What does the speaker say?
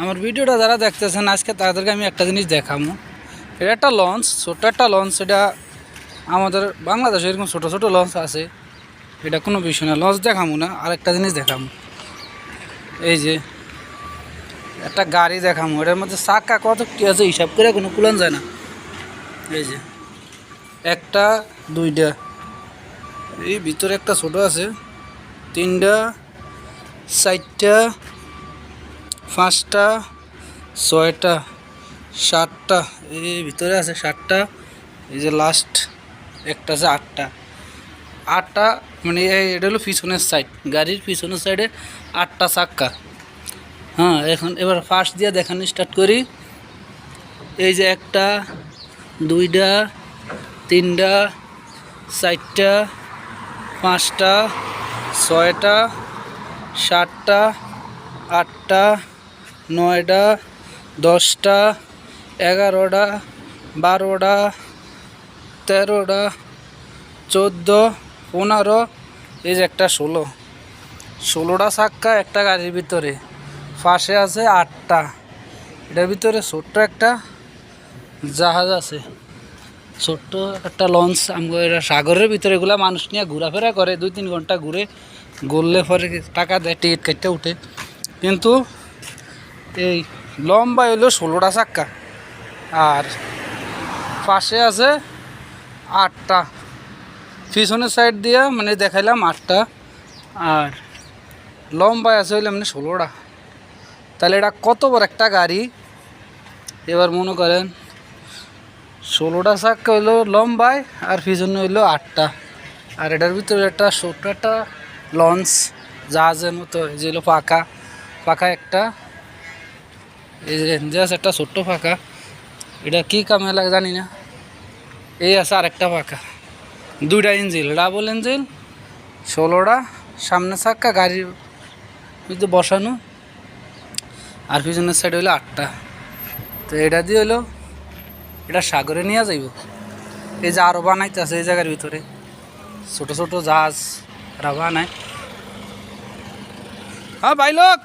আমার ভিডিওটা যারা দেখতেছেন, আজকে তাদেরকে আমি একটা জিনিস দেখাবো। এটা একটা লঞ্চ ছোট একটা লঞ্চ এটা আমাদের বাংলাদেশে এরকম ছোটো ছোটো লঞ্চ আছে। এটা কোনো বিষয় না লঞ্চ দেখাবো না আর একটা জিনিস দেখাবো। এই যে, একটা গাড়ি দেখাবো, এটার মধ্যে চাকা কত কী আছে, হিসাব করে কোনো কুলান যায় না। এই যে, একটা, দুইটা, এই ভিতরে একটা ছোট আছে, তিনটা, চারটা পাঁচটা, ছয়টা, সাতটা, এই ভিতরে আছে সাতটা, এই যে লাস্ট একটা আছে আটটা। আটটা মানে এটা হলো পিছনের সাইড গাড়ির পিছনের সাইডে আটটা চাক্কা। হ্যাঁ এখন এবার ফার্স্ট দিয়ে দেখানো স্টার্ট করি। এই যে একটা, দুইটা, তিনটা, চারটা, পাঁচটা, ছয়টা, সাতটা, আটটা নয়টা দশটা এগারোটা বারোটা তেরোটা চোদ্দ, পনেরো, এই যে একটা ষোলো। ষোলোটা চাক্কা একটা গাড়ির ভিতরে। পাশে আছে আটটা। এটার ভিতরে ছোট্ট একটা জাহাজ আছে। ছোট্ট একটা লঞ্চ। এটা সাগরের ভিতরে এগুলা মানুষ নিয়ে ঘোরাফেরা করে। দুই তিন ঘণ্টা ঘুরে ঘুরলে পরে টাকা দেয়, টিকিট কাটতে উঠে। কিন্তু এই লম্বা হইল ষোলোটা চাক্কা। আর পাশে আছে আটটা। পিছনের সাইড দিয়ে মানে দেখাইলাম আটটা। আর লম্বায় আছে হইলে মানে ষোলোটা। তাহলে এটা কত বড় একটা গাড়ি? এবার মনে করেন ষোলোটা চাক্কা হইল লম্বায় আর পিছনে হইল আটটা। আর এটার ভিতরে একটা ছোট্ট একটা লঞ্চ, জাহাজের মতো এই যে হলো পাকা পাকা একটা এই জাস্ট একটা ছোট্ট ফাঁকা। এটা কি কামে লাগে জানি না। এই আছে আরেকটা ফাঁকা। দুইটা ইঞ্জিল ডাবল ইঞ্জিল ষোলোটা, সামনে চাক্কা গাড়ির কিন্তু বসানো। আর পিছনের সাইড হইল আটটা। তো এটা দিয়ে হলো এটা সাগরে নিয়ে যাইব। এই যে আরও বানাইতেছে এই জায়গার ভিতরে। ছোট ছোট জাহাজ এরা বানায়। হ্যাঁ ভাই লোক!